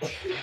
Можно.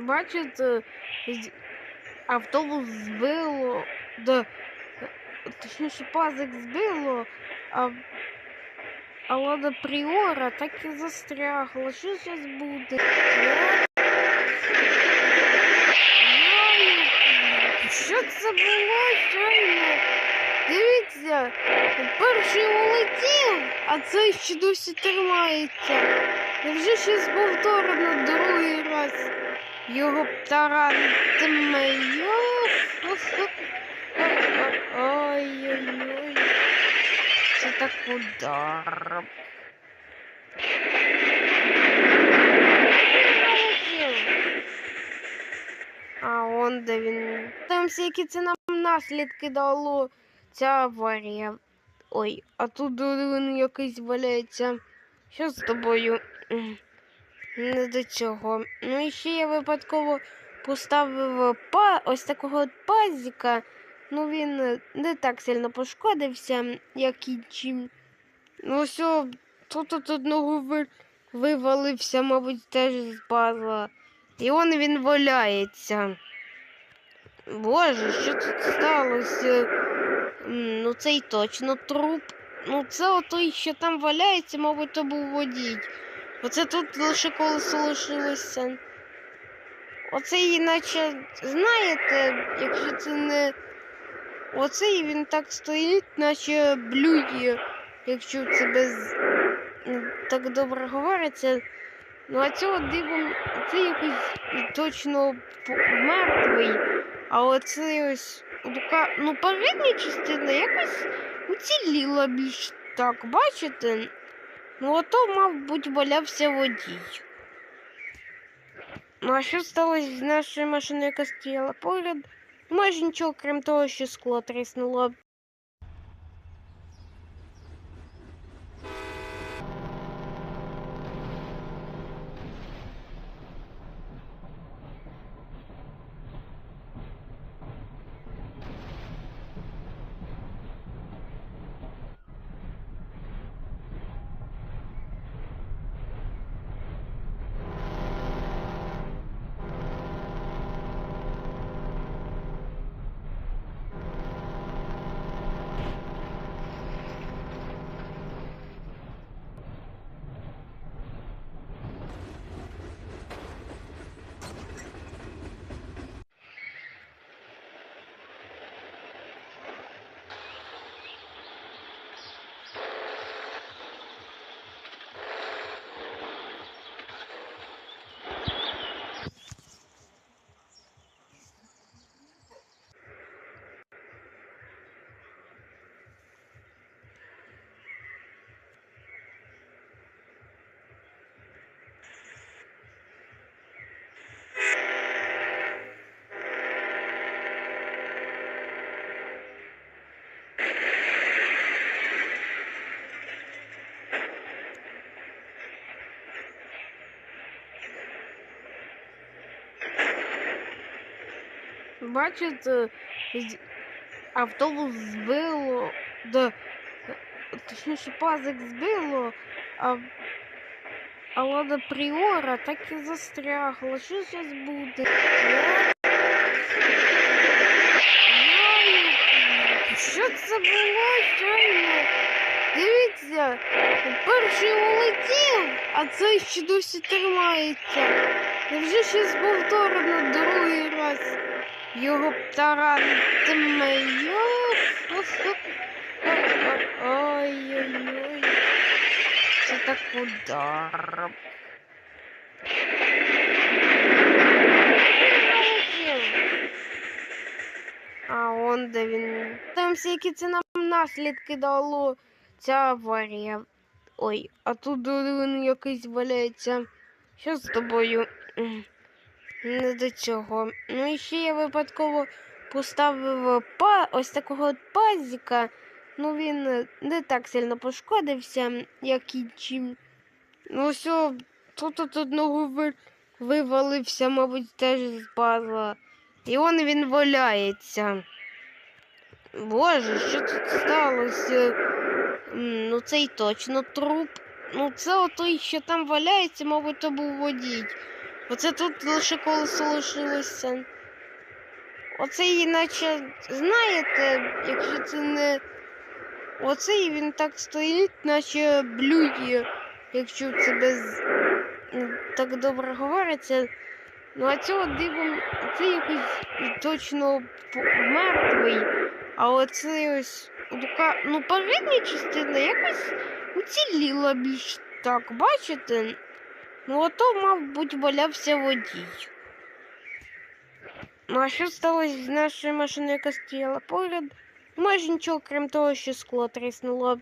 Бачите, автобус збило, да, точніше пазик збило, а, а лада Пріора так і застрягла. Що зараз буде? Що це було щойно? Дивіться, перший улетів, а цей ще досі тримається. Невже щось повторено другий раз? Його таранитиме. Ой-ой-ой. Це так удар. А он де він. Там які це нам наслідки дало. Ця аварія. Ой, а тут він якийсь валяється. Що з тобою? Не до цього. Ну і ще я випадково поставив па... ось такого от пазіка. Ну він не так сильно пошкодився, як інші. Ну о, тут от одного ви... вивалився, мабуть, теж з пазла. І он він валяється. Боже, що тут сталося? Ну цей точно труп. Ну це отой, що там валяється, мабуть, то був водій. Оце тут лише колесо лишилося. Оцей, наче, знаєте, якщо це не. Оцей він так стоїть, наче блює, якщо це без так добре говориться. Ну а цього дивом, це якийсь точно мертвий. А оцей ось ну передня частина якось уціліла більш так, бачите? Ну, ото, мабуть, валявся водій. Ну, а що сталося з нашою машиною, яка стояла поряд? Ну, Майже нічого, крім того, що скло тріснуло. Бачите, автобус збило, да, точніше пазик збило, а, а лада Пріора так і застрягла. Що зараз буде? Що це було щойно? Дивіться, перший улетів, а цей ще досі тримається. Невже другий раз його таранитиме? Ой-ой-ой. Це так удар. А он де він. Там які це нам наслідки дало ця аварія. Ой, а тут він якийсь валяється. Що з тобою? Не до цього. Ну і ще я випадково поставив па... ось такого от пазіка. Ну він не так сильно пошкодився, як інші. Ну все, тут от одного ви... вивалився, мабуть, теж з пазла. І он він валяється. Боже, що тут сталося? Ну цей точно труп. Ну це отой, що там валяється, мабуть, то був водій. Оце тут лише колесо лишилося. Оцей, наче, знаєте, якщо це не. Оцей він так стоїть, наче блює, якщо це без так добре говориться. Ну а цього дивом, це якийсь точно мертвий. А оце ось ну передня частина якось уціліла більш так, бачите? Ну, ото, мабуть, валявся водій. Ну, а що сталося з нашою машиною, яка стояла поряд? Майже нічого, крім того, що скло тріснуло.